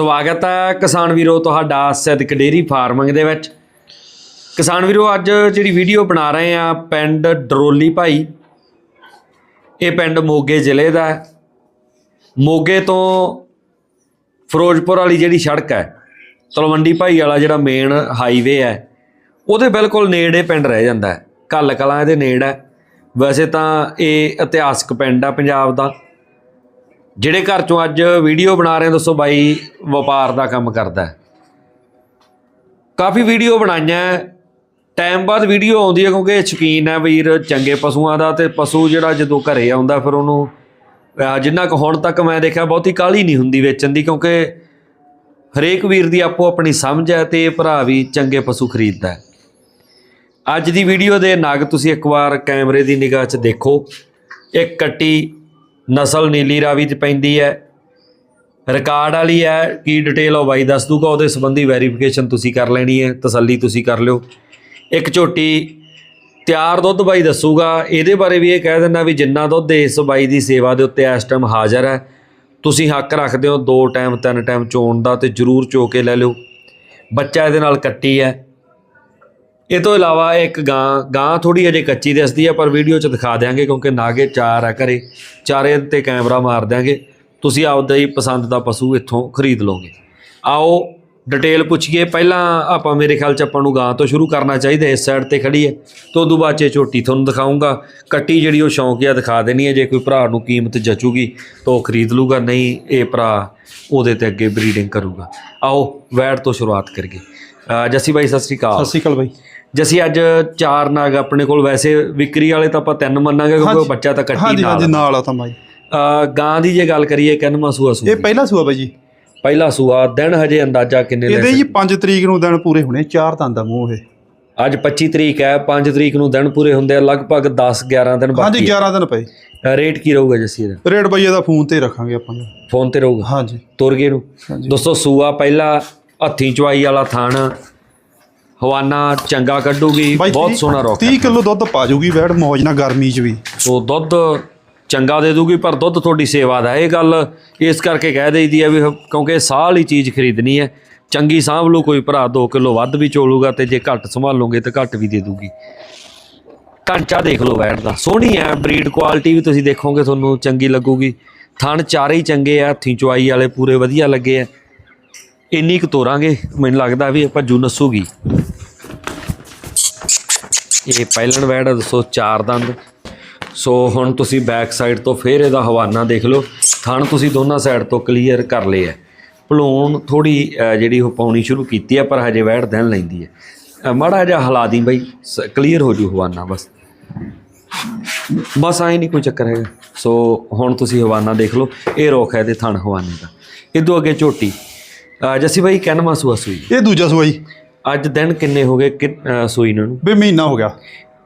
ਸਵਾਗਤ ਹੈ ਕਿਸਾਨ ਵੀਰੋ, ਤੁਹਾਡਾ ਸਿੱਧਕ ਡੇਰੀ ਫਾਰਮਿੰਗ ਦੇ ਵਿੱਚ। ਕਿਸਾਨ ਵੀਰੋ, ਅੱਜ ਜਿਹੜੀ ਵੀਡੀਓ ਬਣਾ ਰਹੇ ਆ ਪਿੰਡ ਡਰੋਲੀ ਭਾਈ। ਇਹ ਪਿੰਡ ਮੋਗੇ ਜ਼ਿਲ੍ਹੇ ਦਾ ਹੈ। ਮੋਗੇ ਤੋਂ ਫਿਰੋਜ਼ਪੁਰ ਵਾਲੀ ਜਿਹੜੀ ਸੜਕ ਹੈ, ਤਲਵੰਡੀ ਭਾਈ ਵਾਲਾ ਜਿਹੜਾ ਮੇਨ ਹਾਈਵੇ ਹੈ, ਉਹਦੇ ਬਿਲਕੁਲ ਨੇੜੇ ਪਿੰਡ ਰਹਿ ਜਾਂਦਾ ਹੈ। ਕੱਲ ਕਲਾਂ ਇਹਦੇ ਨੇੜ ਹੈ। ਵੈਸੇ ਤਾਂ ਇਹ ਇਤਿਹਾਸਕ ਪਿੰਡ ਆ ਪੰਜਾਬ ਦਾ। ਜਿਹੜੇ ਘਰ ਚੋਂ ਅੱਜ ਵੀਡੀਓ ਬਣਾ ਰਹੇ ਦੱਸੋ ਬਾਈ ਵਪਾਰ ਦਾ ਕੰਮ ਕਰਦਾ ਹੈ। ਕਾਫੀ ਵੀਡੀਓ ਬਣਾਈਆਂ ਟਾਈਮ ਬਾਅਦ ਵੀਡੀਓ ਆਉਂਦੀ ਹੈ ਕਿਉਂਕਿ ਇਹ ਸ਼ੌਕੀਨ ਹੈ ਵੀਰ, ਚੰਗੇ ਪਸ਼ੂਆਂ ਦਾ ਤੇ ਪਸ਼ੂ ਜਿਹੜਾ ਜਦੋਂ ਘਰੇ ਆਉਂਦਾ ਫਿਰ ਉਹਨੂੰ ਜਿੰਨਾ ਕੁ ਹੁਣ ਤੱਕ ਮੈਂ ਦੇਖਿਆ ਬਹੁਤੀ ਕਾਹਲੀ ਨਹੀਂ ਹੁੰਦੀ ਵੇਚਣ ਦੀ ਕਿਉਂਕਿ ਹਰੇਕ ਵੀਰ ਦੀ ਆਪੋ ਆਪਣੀ ਸਮਝ ਹੈ ਤੇ ਇਹ ਭਰਾ ਵੀ ਚੰਗੇ ਪਸ਼ੂ ਖਰੀਦਦਾ ਹੈ। ਅੱਜ ਦੀ ਵੀਡੀਓ ਦੇ ਨਾਗ ਤੁਸੀਂ ਇੱਕ ਵਾਰ ਕੈਮਰੇ ਦੀ ਨਿਗਾਹ 'ਚ ਦੇਖੋ। ਇੱਕ ਕੱਟੀ ਨਸਲ ਨੀਲੀ ਰਾਵੀ 'ਚ ਪੈਂਦੀ ਹੈ। ਰਿਕਾਰਡ ਵਾਲੀ ਹੈ, ਕੀ ਡਿਟੇਲ ਉਹ ਬਾਈ ਦੱਸ ਦੂਗਾ, ਉਹਦੇ ਸੰਬੰਧੀ ਵੈਰੀਫਿਕੇਸ਼ਨ ਤੁਸੀਂ ਕਰ ਲੈਣੀ ਹੈ, ਤਸੱਲੀ ਤੁਸੀਂ ਕਰ ਲਿਓ। ਇੱਕ ਝੋਟੀ, ਤਿਆਰ ਦੁੱਧ ਬਾਈ ਦੱਸੂਗਾ, ਇਹਦੇ ਬਾਰੇ ਵੀ ਇਹ ਕਹਿ ਦਿੰਦਾ ਵੀ ਜਿੰਨਾ ਦੁੱਧ ਇਸ ਬਾਈ ਦੀ ਸੇਵਾ ਦੇ ਉੱਤੇ ਇਸ ਟਾਈਮ ਹਾਜ਼ਰ ਹੈ, ਤੁਸੀਂ ਹੱਕ ਰੱਖਦੇ ਹੋ, ਦੋ ਟਾਈਮ ਤਿੰਨ ਟਾਈਮ ਚੋਣ ਦਾ ਤੇ ਜਰੂਰ ਚੋ ਕੇ ਲੈ ਲਿਓ। ਬੱਚਾ ਇਹਦੇ ਨਾਲ ਕੱਟੀ ਹੈ। ਇਹ ਤੋਂ ਇਲਾਵਾ ਇੱਕ ਗਾਂ ਗਾਂ ਥੋੜੀ ਅਜੇ ਕੱਚੀ ਦਿਸਦੀ ਹੈ ਪਰ ਵੀਡੀਓ 'ਚ ਦਿਖਾ ਦਿਆਂਗੇ ਕਿਉਂਕਿ ਨਾਗੇ ਚਾਰ ਆ ਘਰੇ। ਚਾਰੇ ਤੇ ਕੈਮਰਾ ਮਾਰ ਦਿਆਂਗੇ। ਤੁਸੀਂ ਆਪਦਾ ਹੀ ਪਸੰਦ ਦਾ ਪਸ਼ੂ ਇੱਥੋਂ ਖਰੀਦ ਲਓਗੇ। ਆਓ, ਡਿਟੇਲ ਪੁੱਛੀਏ। ਪਹਿਲਾਂ ਆਪਾਂ ਮੇਰੇ ਖਿਆਲ 'ਚ ਆਪਾਂ ਨੂੰ ਗਾਂ ਤੋਂ ਸ਼ੁਰੂ ਕਰਨਾ ਚਾਹੀਦਾ, ਇਸ ਸਾਈਡ ਤੇ ਖੜੀ ਹੈ ਤੋਂ ਉਦੋਂ ਬਾਅਦ 'ਚ ਇਹ ਝੋਟੀ ਤੁਹਾਨੂੰ ਦਿਖਾਉਂਗਾ ਕੱਟੀ ਜਿਹੜੀ ਉਹ ਸ਼ੌਂਕੀਆ ਦਿਖਾ ਦੇਣੀ ਹੈ ਜੇ ਕੋਈ ਭਰਾ ਨੂੰ ਕੀਮਤ ਜਚੂਗੀ, ਤਾਂ ਉਹ ਖਰੀਦ ਲੂਗਾ ਨਹੀਂ, ਇਹ ਭਰਾ ਉਹਦੇ ਤੇ ਅੱਗੇ ਬਰੀਡਿੰਗ ਕਰੂਗਾ। ਆਓ, ਵੈੜ ਤੋਂ ਸ਼ੁਰੂਆਤ ਕਰੀਏ। ਜੱਸੀ ਬਾਈ ਸਤਿ ਸ਼੍ਰੀ ਅਕਾਲ। ਸਤਿ ਸ਼੍ਰੀ ਅਕਾਲ ਬਾਈ। ਜਸੀਂ ਅੱਜ ਚਾਰ ਨਾਗ ਆਪਣੇ ਕੋਲ ਵੈਸੇ ਵਿਕਰੀ ਵਾਲੇ ਤਾਂ ਆਪਾਂ ਤਿੰਨ ਮੰਨਾਂਗੇ ਕਿਉਂਕਿ ਉਹ ਹਾਂਜੀ। ਬੱਚਾ ਤਾਂ ਕੱਟੀ ਹਾਂਜੀ ਹਾਂਜੀ ਨਾਲ ਨਾਲ ਆ ਤਾਂ ਬਾਈ। ਗਾਂ ਦੀ ਜੇ ਗੱਲ ਕਰੀਏ ਕਿੰਨਵਾਂ ਸੂਆ ਸੂ ਇਹ ਪਹਿਲਾ ਸੂਆ ਬਾਈ ਜੀ। ਪਹਿਲਾ ਸੂਆ ਦਿਨ ਹਜੇ ਅੰਦਾਜ਼ਾ ਕਿੰਨੇ ਲੈ ਇਹਦੇ ਜੀ 5 ਤਰੀਕ ਨੂੰ ਦਿਨ ਪੂਰੇ ਹੋਣੇ ਚਾਰ ਦੰਦ ਦਾ ਮੂੰਹ ਇਹ। ਅੱਜ 25 ਤਰੀਕ ਹੈ 5 ਤਰੀਕ ਨੂੰ ਦਿਨ ਪੂਰੇ ਹੁੰਦੇ ਆ ਲਗਭਗ 10 11 ਦਿਨ ਹਾਂਜੀ ਬਾਕੀ 11 ਦਿਨ ਪਏ। ਰੇਟ ਕੀ ਰਹੂਗਾ ਜੱਸੀ ਦਾ ਰੇਟ ਬਾਈ ਇਹਦਾ ਫੋਨ ਤੇ ਰੱਖਾਂਗੇ ਆਪਾਂ। ਫੋਨ ਤੇ ਰਹੂਗਾ? ਹਾਂਜੀ। ਤੁਰਗੇ ਨੂੰ ਹਾਂਜੀ। ਦੋਸਤੋ ਸੂਆ ਪਹਿਲਾ ਹੱਥੀਂ ਚਵਾਈ ਵਾਲਾ ਥਣ। ਹਵਾਨਾ ਚੰਗਾ ਕੱਢੂਗੀ। ਬਾਈ ਬਹੁਤ ਤੀਹ- ਸੋਹਣਾ ਰੋਕ 30 ਕਿਲੋ ਦੁੱਧ ਪਾ ਜੂਗੀ ਵੈੜ ਮੌਜ ਨਾਲ ਗਰਮੀ 'ਚ ਵੀ। ਸੋ ਦੁੱਧ ਚੰਗਾ ਦੇ ਦੂਗੀ ਪਰ ਦੁੱਧ ਤੁਹਾਡੀ ਸੇਵਾ ਦਾ ਇਹ ਗੱਲ ਇਸ ਕਰਕੇ ਕਹਿ ਦੇਈਦੀ ਹੈ ਵੀ ਹ- ਕਿਉਂਕਿ ਸਾਹ ਵਾਲੀ ਚੀਜ਼ ਖਰੀਦਣੀ ਹੈ। ਚੰਗੀ ਸਾਂਭ ਲਓ ਕੋਈ ਭਰਾ 2 ਕਿਲੋ ਵੱਧ ਵੀ ਚੋਲੂਗਾ ਤੇ ਜੇ ਘੱਟ ਸੰਭਾਲੋਗੇ ਤਾਂ ਘੱਟ ਵੀ ਦੇ ਦੂਗੀ। ਢਾਂਚਾ ਦੇਖ ਲਓ ਬੈਠ ਦਾ। ਸੋਹਣੀ ਹੈ ਬਰੀਡ ਕੁਆਲਿਟੀ ਵੀ ਤੁਸੀਂ ਦੇਖੋਗੇ ਤੁਹਾਨੂੰ ਚੰਗੀ ਲੱਗੂਗੀ। ਥਣ ਚਾਰੇ ਹੀ ਚੰਗੇ ਆ ਹੱਥੀਂ ਚੁਆਈ ਵਾਲੇ ਪੂਰੇ ਵਧੀਆ ਲੱਗੇ ਆ। ਇੰਨੀ ਕੁ ਤੋਰਾਂਗੇ, ਮੈਨੂੰ ਲੱਗਦਾ ਵੀ ਇਹ ਭੱਜੂ ਨਸੂਗੀ ਇਹ ਪਹਿਲਣ ਵੈੜ ਹੈ ਦੱਸੋ, ਚਾਰ ਦੰਦ। ਸੋ ਹੁਣ ਤੁਸੀਂ ਬੈਕ ਸਾਈਡ ਤੋਂ ਫੇਰ ਇਹਦਾ ਹਵਾਨਾ ਦੇਖ ਲਓ। ਥਣ ਤੁਸੀਂ ਦੋਨਾਂ ਸਾਈਡ ਤੋਂ ਕਲੀਅਰ ਕਰ ਲਏ ਹੈ ਭਲੂਣ ਥੋੜੀ ਜਿਹੜੀ ਉਹ ਪਾਉਣੀ ਸ਼ੁਰੂ ਕੀਤੀ ਹੈ ਪਰ ਹਜੇ ਵੈੜ ਦਿਨ ਲੈਂਦੀ ਹੈ ਮਾੜਾ ਜਿਹਾ ਹਲਾ ਦੀ ਬਈ ਕਲੀਅਰ ਹੋ ਜੂ ਹਵਾਨਾ, ਬਸ। ਬਸ ਆਏ ਨਹੀਂ ਕੋਈ ਚੱਕਰ ਹੈਗਾ। ਸੋ ਹੁਣ ਤੁਸੀਂ ਹਵਾਨਾ ਦੇਖ ਲਓ, ਇਹ ਰੋਖ ਹੈ ਤੇ ਥਣ ਹਵਾਨੇ ਦਾ। ਇਦੋਂ ਅੱਗੇ ਝੋਟੀ। ਜੱਸੀ ਬਾਈ ਕੈਨਮਾ ਸੂਆ ਸੂਈ। ਇਹ ਦੂਜਾ ਸੂਆ ਜੀ। ਅੱਜ ਦਿਨ ਕਿੰਨੇ ਹੋ ਗਏ ਕਿ- ਅ, ਸੂਈ ਨੂੰ? ਵੀ ਮਹੀਨਾ ਹੋ ਗਿਆ।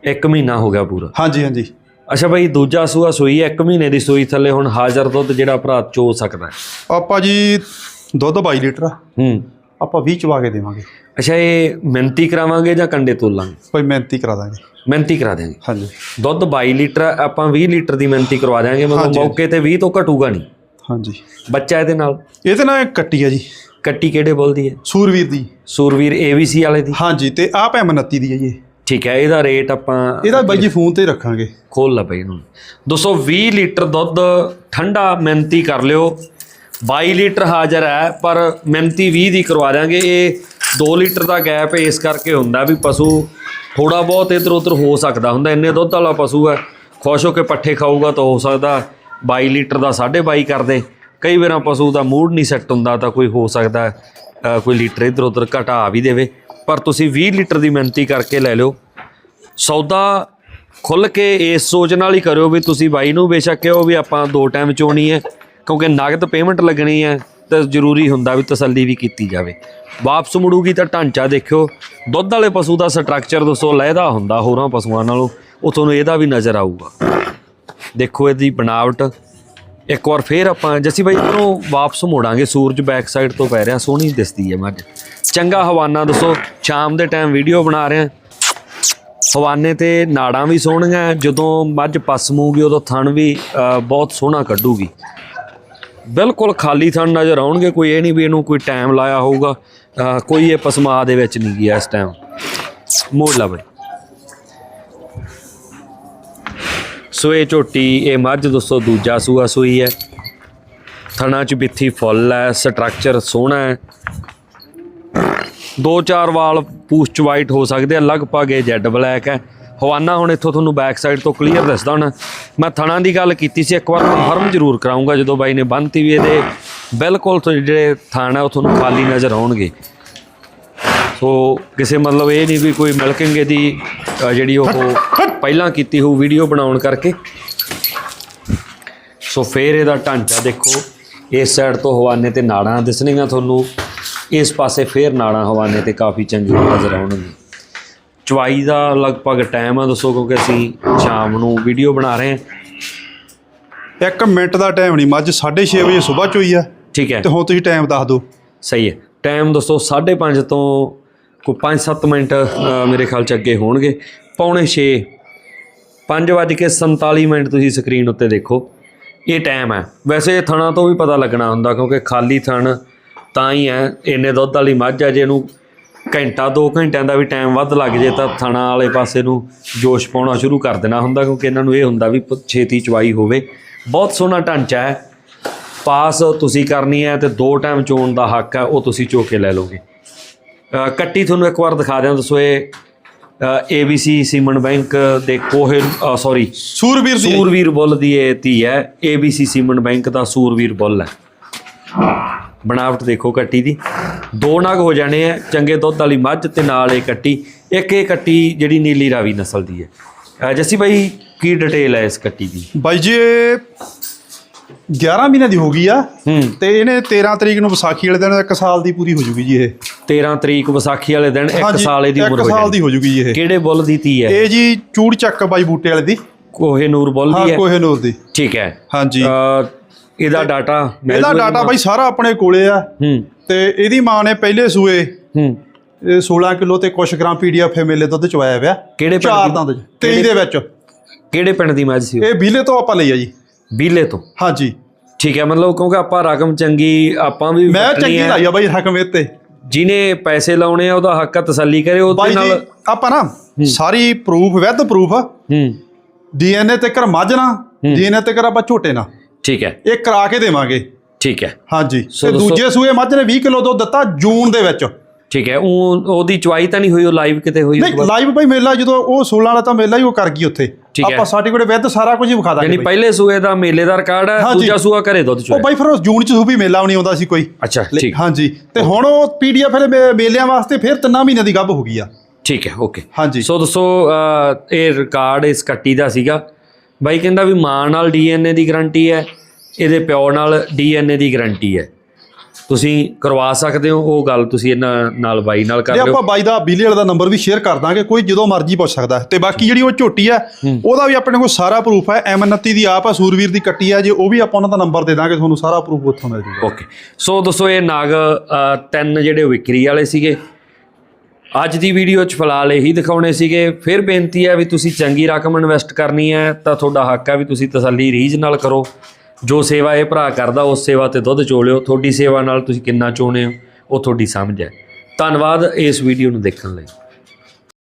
ਇੱਕ ਮਹੀਨਾ ਹੋ ਗਿਆ ਪੂਰਾ। ਹਾਂਜੀ ਹਾਂਜੀ। ਅੱਛਾ ਭਾਈ ਦੂਜਾ ਸੂਆ ਸੂਈ ਹੈ ਇੱਕ ਮਹੀਨੇ ਦੀ ਸੂਈ ਥੱਲੇ ਹੁਣ ਹਾਜ਼ਰ ਦੁੱਧ ਜਿਹੜਾ ਭਰਾ ਚੋ ਸਕਦਾ ਹੈ। ਆਪਾਂ ਜੀ ਦੁੱਧ 22 ਲੀਟਰ ਆ, ਹੂੰ। ਆਪਾਂ 20 ਚਵਾ ਕੇ ਦੇਵਾਂਗੇ। ਅੱਛਾ ਇਹ ਮਿਹਨਤੀ ਕਰਾਵਾਂਗੇ ਜਾਂ ਕੰਡੇ ਤੋਲਾਂਗੇ? ਕੋਈ ਮਿਹਨਤੀ ਕਰਾ ਦਾਂਗੇ। ਮਿਹਨਤੀ ਕਰਾ ਦਿਆਂਗੇ। ਹਾਂਜੀ। ਦੁੱਧ 22 ਲੀਟਰ ਆਪਾਂ 20 ਲੀਟਰ ਦੀ ਮਿਹਨਤੀ ਕਰਵਾ ਦਿਆਂਗੇ ਮਤਲਬ। ਮੌਕੇ ਤੇ 20 ਤੋਂ ਘਟੂਗਾ ਨਹੀਂ। ਹਾਂਜੀ। ਬੱਚਾ ਇਹਦੇ ਨਾਲ? ਇਹਦੇ ਨਾਲ ਇੱਕ ਕੱਟੀ ਆ ਜੀ। ਕੱਟੀ ਕਿਹੜੇ ਬੋਲਦੀ ਹੈ? ਸੂਰਵੀਰ ਦੀ। ਸੂਰਵੀਰ ਏਵੀਸੀ ਵਾਲੇ ਦੀ। ਹਾਂਜੀ ਤੇ ਆਹ ਭੈਮ 29 ਦੀ ਹੈ ਜੀ ਇਹ। ਠੀਕ ਹੈ ਇਹਦਾ ਰੇਟ ਆਪਾਂ ਇਹਦਾ ਬਾਈ ਜੀ ਫੋਨ ਤੇ ਰੱਖਾਂਗੇ। ਖੋਲ ਲਾ ਪਈ ਇਹਨੂੰ। 220 ਲੀਟਰ ਦੁੱਧ ਠੰਡਾ ਮਿਹਨਤੀ ਕਰ ਲਿਓ। 22 ਲੀਟਰ ਹਾਜ਼ਰ ਹੈ ਪਰ ਮਿਹਨਤੀ 20 ਦੀ ਕਰਵਾ ਦਿਆਂਗੇ। ਇਹ 2 ਲੀਟਰ ਦਾ ਗੈਪ ਇਸ ਕਰਕੇ ਹੁੰਦਾ ਵੀ ਪਸ਼ੂ ਥੋੜਾ ਬਹੁਤ ਇਧਰ ਉਧਰ ਹੋ ਸਕਦਾ ਹੁੰਦਾ। ਇੰਨੇ ਦੁੱਧ ਵਾਲਾ ਪਸ਼ੂ ਹੈ ਖੁਸ਼ ਹੋ ਕੇ ਪੱਠੇ ਖਾਊਗਾ ਤਾਂ ਹੋ ਸਕਦਾ 22 ਲੀਟਰ ਦਾ 22.5 ਕਰ ਦੇ। ਕਈ ਵਾਰਾਂ ਪਸ਼ੂ ਦਾ ਮੂਡ ਨਹੀਂ ਸੈੱਟ ਹੁੰਦਾ, ਤਾਂ ਕੋਈ ਹੋ ਸਕਦਾ ਕੋਈ ਲੀਟਰ ਇਧਰ ਉਧਰ ਘਟਾ ਵੀ ਦੇਵੇ। ਪਰ ਤੁਸੀਂ 20 ਲੀਟਰ ਦੀ ਮਿਹਨਤੀ ਕਰਕੇ ਲੈ ਲਿਓ। ਸੌਦਾ ਖੁੱਲ ਕੇ ਇਸ ਸੋਚ ਨਾਲ ਹੀ ਕਰਿਓ ਵੀ ਤੁਸੀਂ ਬਾਈ ਨੂੰ ਬੇਸ਼ੱਕ ਕਿਹੋ ਵੀ ਆਪਾਂ ਦੋ ਟਾਈਮ ਚੋਣੀ ਹੈ, ਕਿਉਂਕਿ ਨਗਦ ਪੇਮੈਂਟ ਲੱਗਣੀ ਹੈ, ਤਾਂ ਜ਼ਰੂਰੀ ਹੁੰਦਾ ਵੀ ਤਸੱਲੀ ਵੀ ਕੀਤੀ ਜਾਵੇ। ਵਾਪਸ ਮੁੜੂਗੀ ਤਾਂ ਢਾਂਚਾ ਦੇਖਿਓ। ਦੁੱਧ ਵਾਲੇ ਪਸ਼ੂ ਦਾ ਸਟਰਕਚਰ ਦੱਸੋ, ਲਹਿਦਾ ਹੁੰਦਾ ਹੋਰਾਂ ਪਸ਼ੂਆਂ ਨਾਲੋਂ ਉਹ ਤੁਹਾਨੂੰ ਇਹਦਾ ਵੀ ਨਜ਼ਰ ਆਊਗਾ। ਦੇਖੋ ਇਹਦੀ ਬਣਾਵਟ। ਇੱਕ ਵਾਰ ਫੇਰ ਆਪਾਂ ਜੱਸੀ ਬਾਈ ਨੂੰ ਵਾਪਸ ਮੋੜਾਂਗੇ, ਸੂਰਜ ਬੈਕ ਸਾਈਡ ਤੋਂ ਪੈ ਰਿਹਾ, ਸੋਹਣੀ ਦਿਸਦੀ ਹੈ ਮੱਝ। ਚੰਗਾ ਹਵਾਨਾ ਦੱਸੋ, ਸ਼ਾਮ ਦੇ ਟਾਈਮ ਵੀਡੀਓ ਬਣਾ ਰਹੇ ਹਾਂ। ਹਵਾਨੇ ਤੇ ਨਾੜਾਂ ਵੀ ਸੋਹਣੀਆਂ ਜਦੋਂ ਮੱਝ ਪਸਮੂਗੀ ਉਦੋਂ ਥਣ ਵੀ ਬਹੁਤ ਸੋਹਣਾ ਕੱਢੂਗੀ। ਬਿਲਕੁਲ ਖਾਲੀ ਥਣ ਨਜ਼ਰ ਆਉਣਗੇ, ਕੋਈ ਇਹ ਨਹੀਂ ਵੀ ਇਹਨੂੰ ਕੋਈ ਟਾਈਮ ਲਾਇਆ ਹੋਊਗਾ ਕੋਈ ਇਹ ਪਸਮਾ ਦੇ ਵਿੱਚ ਨਹੀਂ ਗਿਆ ਇਸ ਟਾਈਮ ਮੋੜ ਲਾ ਬਈ। ਸੋ ਇਹ ਝੋਟੀ, ਇਹ ਮੱਝ, ਦੋਸਤੋ, ਦੂਜਾ ਸੂਆ ਸੂਈ ਹੈ। ਥਣਾ ਚ ਬਿੱਥੀ ਫੁੱਲ ਹੈ ਸਟਰਕਚਰ ਸੋਹਣਾ ਹੈ। ਦੋ ਚਾਰ ਵਾਲ ਪੂਛ ਚ ਵਾਈਟ ਹੋ ਸਕਦੇ ਆ, ਲਗਭਗ ਇਹ ਜੈਡ ਬਲੈਕ ਹੈ। ਹਵਾਨਾ ਹੁਣ ਇੱਥੋਂ ਤੁਹਾਨੂੰ ਬੈਕ ਸਾਈਡ ਤੋਂ ਕਲੀਅਰ ਦੱਸਦਾ ਹੁਣ। ਮੈਂ ਥਣਾ ਦੀ ਗੱਲ ਕੀਤੀ ਸੀ, ਇੱਕ ਵਾਰ ਕਨਫਰਮ ਜ਼ਰੂਰ ਕਰਾਉਂਗਾ ਜਦੋਂ ਬਾਈ ਨੇ ਬੰਨਤੀ ਵੀ ਇਹਦੇ ਬਿਲਕੁਲ ਤੋਂ ਜਿਹੜੇ ਥਾਣਾ ਉਹ ਤੁਹਾਨੂੰ ਖਾਲੀ ਨਜ਼ਰ ਆਉਣਗੇ। ਸੋ ਕਿਸੇ ਮਤਲਬ ਇਹ ਨਹੀਂ ਵੀ ਕੋਈ ਮਿਲਕਿੰਗ ਦੀ ਅ, ਜਿਹੜੀ ਉਹ ਪਹਿਲਾਂ ਕੀਤੀ ਹੋਊ ਵੀਡੀਓ ਬਣਾਉਣ ਕਰਕੇ। ਸੋ ਫੇਰ ਇਹਦਾ ਢਾਂਚਾ ਦੇਖੋ। ਇਸ ਸਾਈਡ ਤੋਂ ਹਵਾਨੇ ਤੇ ਨਾੜਾਂ ਦਿਸਣਗੀਆਂ ਤੁਹਾਨੂੰ। ਇਸ ਪਾਸੇ ਫੇਰ ਨਾੜਾਂ ਹਵਾਨੇ ਤੇ ਕਾਫੀ ਚੰਗੀਆਂ ਨਜ਼ਰ ਆਉਣਗੀਆਂ। ਚਵਾਈ ਦਾ ਲਗਭਗ ਟਾਈਮ ਆ ਦੱਸੋ ਕਿਉਂਕਿ ਅਸੀਂ ਸ਼ਾਮ ਨੂੰ ਵੀਡੀਓ ਬਣਾ ਰਹੇ ਹਾਂ। ਇੱਕ ਮਿੰਟ ਦਾ ਟਾਈਮ ਨਹੀਂ ਮੱਝ 6:30 ਵਜੇ ਸਵੇਰ ਚ ਹੋਈ ਆ। ਠੀਕ ਹੈ। ਤੇ ਹੁਣ ਤੁਸੀਂ ਟਾਈਮ ਦੱਸ ਦਿਓ। ਸਹੀ ਹੈ। ਟਾਈਮ ਦੋਸਤੋ 5:30 ਤੋਂ ਕੋਈ 5-7 ਮਿੰਟ ਮੇਰੇ ਖਿਆਲ ਚ ਅੱਗੇ ਹੋਣਗੇ। ਪੌਣੇ 6 5:47 ਮਿੰਟ ਤੁਸੀਂ ਸਕਰੀਨ ਉੱਤੇ ਦੇਖੋ। ਇਹ ਟਾਈਮ ਹੈ। ਵੈਸੇ ਇਹ ਥਣਾ ਤੋਂ ਵੀ ਪਤਾ ਲੱਗਣਾ ਹੁੰਦਾ, ਕਿਉਂਕਿ ਖਾਲੀ ਥਣ ਤਾਂ ਹੀ ਹੈ। ਇੰਨੇ ਦੁੱਧ ਵਾਲੀ ਮੱਝ ਹੈ ਜੇ ਇਹਨੂੰ ਘੰਟਾ 2 ਘੰਟਿਆਂ ਦਾ ਵੀ ਟਾਈਮ ਵੱਧ ਲੱਗ ਜੇ, ਤਾਂ ਥਣਾ ਵਾਲੇ ਪਾਸੇ ਨੂੰ ਜੋਸ਼ ਪਾਉਣਾ ਸ਼ੁਰੂ ਕਰ ਦੇਣਾ ਹੁੰਦਾ, ਕਿਉਂਕਿ ਇਹਨਾਂ ਨੂੰ ਇਹ ਹੁੰਦਾ ਵੀ ਪ- ਛੇਤੀ ਚਵਾਈ ਹੋਵੇ। ਬਹੁਤ ਸੋਹਣਾ ਢਾਂਚਾ ਹੈ। ਪਾਸ ਤੁਸੀਂ ਕਰਨੀ ਹੈ ਤੇ ਦੋ ਟਾਈਮ ਚੋਣ ਦਾ ਹੱਕ ਹੈ, ਉਹ ਤੁਸੀਂ ਚੋ ਕੇ ਲੈ ਲਓਗੇ। ਕੱਟੀ ਤੁਹਾਨੂੰ ਇੱਕ ਵਾਰ ਦਿਖਾ ਦਿਆਂ ਦੱਸੋ ਇਹ ABC ਸੀਮਨ ਬੈਂਕ ਦੇ ਕੋਹੇ ਸੌਰੀ ਸੂਰਬੀਰ ਦੀ ਸੂਰਵੀਰ ਬੁੱਲ ਦੀ ਇਹ ਧੀ ਹੈ। ABC ਸੀਮਨ ਬੈਂਕ ਦਾ ਸੂਰਵੀਰ ਬੁੱਲ ਹੈ। ਬਣਾਵਟ ਦੇਖੋ ਕੱਟੀ ਦੀ। ਦੋ ਨਗ ਹੋ ਜਾਣੇ ਆ ਚੰਗੇ ਦੁੱਧ ਵਾਲੀ ਮੱਝ ਤੇ ਨਾਲ ਇਹ ਕੱਟੀ। ਇੱਕ ਇਹ ਕੱਟੀ ਜਿਹੜੀ ਨੀਲੀ ਰਾਵੀ ਨਸਲ ਦੀ ਹੈ। ਜੱਸੀ ਭਾਈ ਕੀ ਡਿਟੇਲ ਹੈ ਇਸ ਕੱਟੀ ਦੀ? ਬਾਈ ਜੀ ਇਹ 11 ਮਹੀਨੇ ਦੀ ਹੋ ਗਈ ਆ ਤੇ ਇਹਨੇ 13 ਤਰੀਕ ਨੂੰ ਵਿਸਾਖੀ ਵਾਲੇ ਦਿਨ 1 ਸਾਲ ਦੀ ਪੂਰੀ ਹੋ ਜੂਗੀ ਜੀ ਇਹ। 13 ਤਰੀਕ ਵਿਸਾਖੀ ਵਾਲੇ ਦਿਨ 1 ਹਾਂਜੀ, ਸਾਲ ਦੀ ਇੱਕ ਉਮਰ ਹੋ ਸਾਲ ਜਾਣੀ ਦੀ ਹੋ ਜੂਗੀ ਇਹ। ਕਿਹੜੇ ਬੁੱਲ ਦੀ ਧੀ ਹੈ? ਇਹ ਜੀ ਚੂੜ ਚੱਕ ਬਾਈ ਬੂਟੇ ਵਾਲੇ ਦੀ। ਕੋਹੇ ਨੂਰ ਬੁੱਲ ਹਾਂ ਦੀ ਹੈ ਕੋਹੇਨੂਰ ਦੀ। ਠੀਕ ਹੈ। ਹਾਂਜੀ। ਇਹਦਾ ਡਾਟਾ ਇਹਦਾ ਡਾਟਾ? ਬਾਈ ਸਾਰਾ ਆਪਣੇ ਕੋਲੇ ਆ। ਹੂੰ। ਤੇ ਇਹਦੀ ਮਾਂ ਨੇ ਪਹਿਲੇ ਸੂਏ ਹੂੰ। ਇਹ 16 ਕਿਲੋ ਤੇ ਕੁਛ ਗ੍ਰਾਮ ਪੀਡੀਐਫ ਮੇਲੇ ਦੁੱਧ ਚਵਾਇਆ ਪਿਆ ਕਿਹੜੇ ਪਿੰਡ ਚਾਰ ਦੀ? ਦੰਦ 23 ਦੇ ਵਿੱਚ। ਕਿਹੜੇ ਪਿੰਡ ਦੀ ਮੱਝ ਸੀ? ਇਹ ਬੀਲੇ ਤੋਂ ਆਪਾਂ ਲਈ ਆ ਜੀ। ਬੀਲੇ ਤੋਂ? ਹਾਂਜੀ। ਠੀਕ ਹੈ ਮਤਲਬ ਕਿਉਂਕਿ ਆਪਾਂ ਰਕਮ ਚੰਗੀ ਆਪਾਂ ਵੀ ਮੈਂ ਚੰਗੀ। ਲਾਈ ਆ ਬਾਈ ਰਕਮ ਇਹ ਤੇ। ਜਿਹਨੇ ਪੈਸੇ ਲਾਉਣੇ ਆ ਉਹਦਾ ਹੱਕ ਆ ਤਸੱਲੀ ਕਰੇ ਉਹਦੇ ਬਾਈ ਜੀ ਨਾਲ ਆਪਾਂ ਨਾ ਸਾਰੀ ਪ੍ਰੂਫ ਵਿਦ ਪ੍ਰੂਫ ਹੂੰ। ਡੀਐਨਏ ਤੇ ਕਰ ਮੱਝ ਨਾ ਡੀਐਨਏ ਤੇ ਕਰ ਆਪਾਂ ਝੋਟੇ ਨਾ। ਠੀਕ ਹੈ। ਇਹ ਕਰਾ ਕੇ ਦੇਵਾਂਗੇ। ਠੀਕ ਹੈ। ਹਾਂਜੀ। ਸੋ ਤੇ ਦੋਸਤੋ- ਦੂਜੇ ਸੂਏ ਮੱਝ ਨੇ 20 ਕਿਲੋ ਦੁੱਧ ਦਿੱਤਾ ਜੂਨ ਦੇ ਵਿੱਚ। ਠੀਕ ਹੈ ਉਹ ਉਹਦੀ ਚਵਾਈ ਤਾਂ ਨਹੀਂ ਹੋਈ ਉਹ ਲਾਈਵ ਕਿਤੇ ਹੋਈ ਉਸ ਨਹੀਂ? ਲਾਈਵ ਬਾਈ ਮੇਲਾ ਜਦੋਂ ਉਹ 16 ਵਾਲਾ ਤਾਂ ਮੇਲਾ ਹੀ ਉਹ ਕਰ ਗਈ ਉੱਥੇ। ਆਪਾਂ ਸਰਟੀਫਿਕੇਟ ਵਿਦ ਸਾਰਾ ਕੁਝ ਹੀ ਵਿਖਾ ਦਾਂਗੇ ਯਾਨੀ। ਪਹਿਲੇ ਸੂਏ ਦਾ ਮੇਲੇ ਦਾ ਰਿਕਾਰਡ ਹੈ। ਦੂਜਾ ਸੂਆ ਘਰੇ ਦੁੱਧ ਉਹ ਚੋਇਆ ਬਾਈ ਫਿਰ ਉਹ ਜੂਨ ਚ ਸੂਬੀ ਮੇਲਾ ਨਹੀਂ ਆਉਂਦਾ ਸੀ ਕੋਈ। ਅੱਛਾ ਠੀਕ। ਹਾਂਜੀ। ਤੇ ਹੁਣ ਉਹ ਪੀਡੀਐਫ ਫਿਰ ਮੇਲਿਆਂ ਵਾਸਤੇ ਫਿਰ ਤਿੰਨਾਂ ਮਹੀਨਿਆਂ ਦੀ ਗੱਭ ਹੋ ਗਈ ਆ। ਠੀਕ ਹੈ ਓਕੇ। ਹਾਂਜੀ। ਸੋ ਅਹ, ਇਹ ਰਿਕਾਰਡ ਇਸ ਕੱਟੀ ਦਾ ਸੀਗਾ। ਬਾਈ ਕਹਿੰਦਾ ਵੀ ਮਾਂ ਨਾਲ ਡੀਐਨਏ ਦੀ ਗਾਰੰਟੀ ਹੈ ਇਹਦੇ ਪਿਓ ਨਾਲ ਡੀਐਨਏ ਦੀ ਗਾਰੰਟੀ ਹੈ। ਤੁਸੀਂ ਕਰਵਾ ਸਕਦੇ ਹੋ ਉਹ ਗੱਲ ਤੁਸੀਂ ਇਹਨਾਂ ਨਾਲ ਬਾਈ ਨਾਲ ਕਰ ਲਿਓ। ਆਪਾਂ ਬਾਈ ਦਾ ਬਿਜਲੀ ਵਾਲੇ ਦਾ ਨੰਬਰ ਵੀ ਸ਼ੇਅਰ ਕਰ ਦਾਂਗੇ ਕੋਈ ਜਦੋਂ ਮਰਜ਼ੀ ਪੁੱਛ ਸਕਦਾ ਹੈ। ਤੇ ਬਾਕੀ ਜਿਹੜੀ ਉਹ ਝੋਟੀ ਆ ਉਹਦਾ ਵੀ ਆਪਣੇ ਕੋਲ ਸਾਰਾ ਪ੍ਰੂਫ ਹੈ। M29 ਦੀ ਆਪ ਆ ਸੂਰਵੀਰ ਦੀ ਕੱਟੀ ਆ ਜੇ ਉਹ ਵੀ ਆਪਾਂ ਉਹਨਾਂ ਦਾ ਨੰਬਰ ਦੇ ਦਾਂਗੇ ਤੁਹਾਨੂੰ ਸਾਰਾ ਪ੍ਰੂਫ ਉੱਥੋਂ ਮਿਲ ਜੂਗਾ। ਓਕੇ ਸੋ ਦੋਸਤੋ ਇਹ ਨਾਗ ਤਿੰਨ ਜਿਹੜੇ ਵਿਕਰੀ ਵਾਲੇ ਸੀਗੇ ਅੱਜ ਦੀ ਵੀਡੀਓ 'ਚ ਫਿਲਹਾਲ ਇਹੀ ਦਿਖਾਉਣੇ ਸੀਗੇ। ਫਿਰ ਬੇਨਤੀ ਹੈ ਵੀ ਤੁਸੀਂ ਚੰਗੀ ਰਕਮ ਇਨਵੈਸਟ ਕਰਨੀ ਹੈ ਤਾਂ ਤੁਹਾਡਾ ਹੱਕ ਹੈ ਵੀ ਤੁਸੀਂ ਤਸੱਲੀ ਰੀਝ ਨਾਲ ਕਰੋ। ਜੋ ਸੇਵਾ ਇਹ ਭਰਾ ਕਰਦਾ, ਉਸ ਸੇਵਾ ਤੇ ਦੁੱਧ ਚੋਲਿਓ। ਤੁਹਾਡੀ ਸੇਵਾ ਨਾਲ ਤੁਸੀਂ ਕਿੰਨਾ ਚੋਣੇ ਹੋ, ਉਹ ਤੁਹਾਡੀ ਸਮਝ ਹੈ। ਧੰਨਵਾਦ ਇਸ ਵੀਡੀਓ ਨੂੰ ਦੇਖਣ ਲਈ।